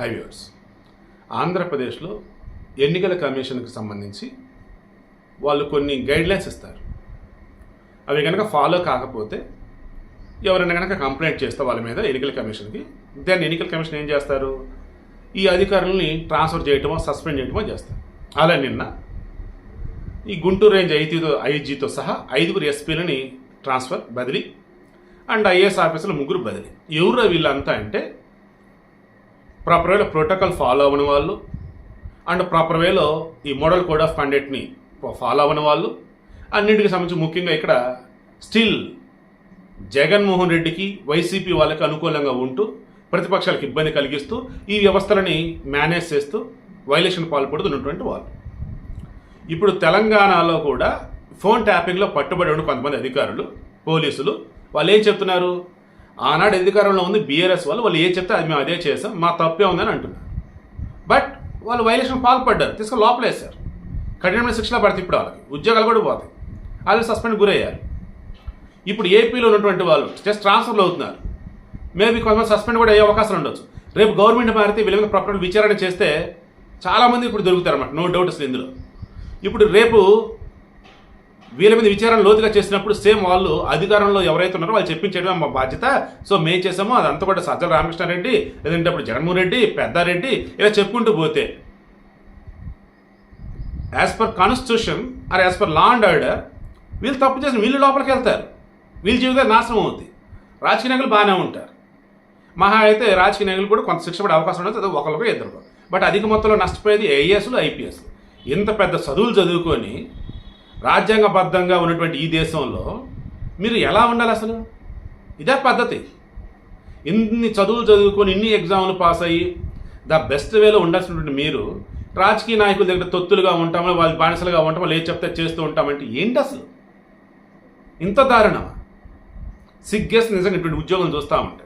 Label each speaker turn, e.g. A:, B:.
A: హైవ్యూర్స్ ఆంధ్రప్రదేశ్లో ఎన్నికల కమిషన్కి సంబంధించి వాళ్ళు కొన్ని గైడ్లైన్స్ ఇస్తారు. అవి కనుక ఫాలో కాకపోతే ఎవరైనా కనుక కంప్లైంట్ చేస్తే వాళ్ళ మీద ఎన్నికల కమిషన్కి దాన్ని ఎన్నికల కమిషన్ ఏం చేస్తారు? ఈ అధికారులని ట్రాన్స్ఫర్ చేయటమో సస్పెండ్ చేయటమో చేస్తారు. అలా నిన్న ఈ గుంటూరు రేంజ్ ఐజీతో ఐజీతో సహా ఐదుగురు ఎస్పీలని ట్రాన్స్ఫర్ బదిలీ అండ్ ఐఏఎస్ ఆఫీసులు ముగ్గురు బదిలీ. ఎవరు వీళ్ళంతా అంటే ప్రాపర్ వేలో ప్రోటోకాల్ ఫాలో అవ్వని వాళ్ళు అండ్ ప్రాపర్ వేలో ఈ మోడల్ కోడ్ ఆఫ్ కండక్ట్ని ఫాలో అవ్వని వాళ్ళు. అన్నింటికి సంబంధించి ముఖ్యంగా ఇక్కడ స్టిల్ జగన్మోహన్ రెడ్డికి వైసీపీ వాళ్ళకి అనుకూలంగా ఉంటూ ప్రతిపక్షాలకు ఇబ్బంది కలిగిస్తూ ఈ వ్యవస్థలని మేనేజ్ చేస్తూ వైలేషన్ పాల్పడుతున్నటువంటి వాళ్ళు. ఇప్పుడు తెలంగాణలో కూడా ఫోన్ ట్యాపింగ్లో పట్టుబడి ఉన్న కొంతమంది అధికారులు పోలీసులు వాళ్ళు ఏం చెప్తున్నారు? ఆనాడు అధికారంలో ఉంది? బీఆర్ఎస్ వాళ్ళు వాళ్ళు ఏం చెప్తే అది మేము అదే చేసాం మా తప్పే ఉందని అంటున్నారు. బట్ వాళ్ళు వైలేషన్ పాల్పడ్డారు తీసుకుని లోపలేశారు. కఠినమైన శిక్షణ పడితే ఇప్పుడు వాళ్ళకి. ఉద్యోగాలు కూడా పోతాయి. వాళ్ళు సస్పెండ్ గురయ్యారు. ఇప్పుడు ఏపీలో ఉన్నటువంటి వాళ్ళు జస్ట్ ట్రాన్స్ఫర్లు అవుతున్నారు. మేబీ కొంతమంది సస్పెండ్ కూడా అయ్యే అవకాశం ఉండొచ్చు. రేపు గవర్నమెంట్ మారితే వీళ్ళ మీద ప్రాపర్ విచారణ చేస్తే చాలామంది ఇప్పుడు దొరుకుతారు అన్నమాట నో డౌట్ అసలు ఇందులో. ఇప్పుడు రేపు వీళ్ళ మీద విచారణ లోతుగా చేసినప్పుడు సేమ్ వాళ్ళు అధికారంలో ఎవరైతే ఉన్నారో వాళ్ళు చెప్పించడమే మా బాధ్యత. సో మేము చేసాము అదంతా కూడా సజ్జల రామకృష్ణారెడ్డి లేదంటే అప్పుడు జగన్మోహన్ రెడ్డి పెద్దారెడ్డి ఇలా చెప్పుకుంటూ పోతే as per constitution or as per law and order వీళ్ళు తప్పు చేసిన వీళ్ళు లోపలికి వెళ్తారు. వీళ్ళ జీవితం నాశనం అవుతుంది రాజకీయ నాయకులు బాగానే ఉంటారు. మహా అయితే రాజకీయ నాయకులు కూడా కొంత శిక్ష పడే అవకాశం ఉండదు. అది ఒకరికి ఇద్దరు బట్ అధిక మొత్తంలో నష్టపోయేది ఏఎస్లు ఐపీఎస్లు ఇంత పెద్ద చదువులు చదువుకొని రాజ్యాంగబద్ధంగా ఉన్నటువంటి ఈ దేశంలో మీరు ఎలా ఉండాలి అసలు? ఇదే పద్ధతి. ఇన్ని చదువులు చదువుకొని ఇన్ని ఎగ్జామ్లు పాస్ అయ్యి ద బెస్ట్ వేలో ఉండాల్సినటువంటి మీరు రాజకీయ నాయకుల దగ్గర తొత్తులుగా ఉంటామో వాళ్ళు బానిసలుగా ఉంటామో లేదు చెప్తే చేస్తూ ఉంటామంటే ఏంటి అసలు? ఇంత దారుణమా? సిగ్గేసి నిజంగా ఇటువంటి ఉద్యోగం చూస్తూ ఉంటాయి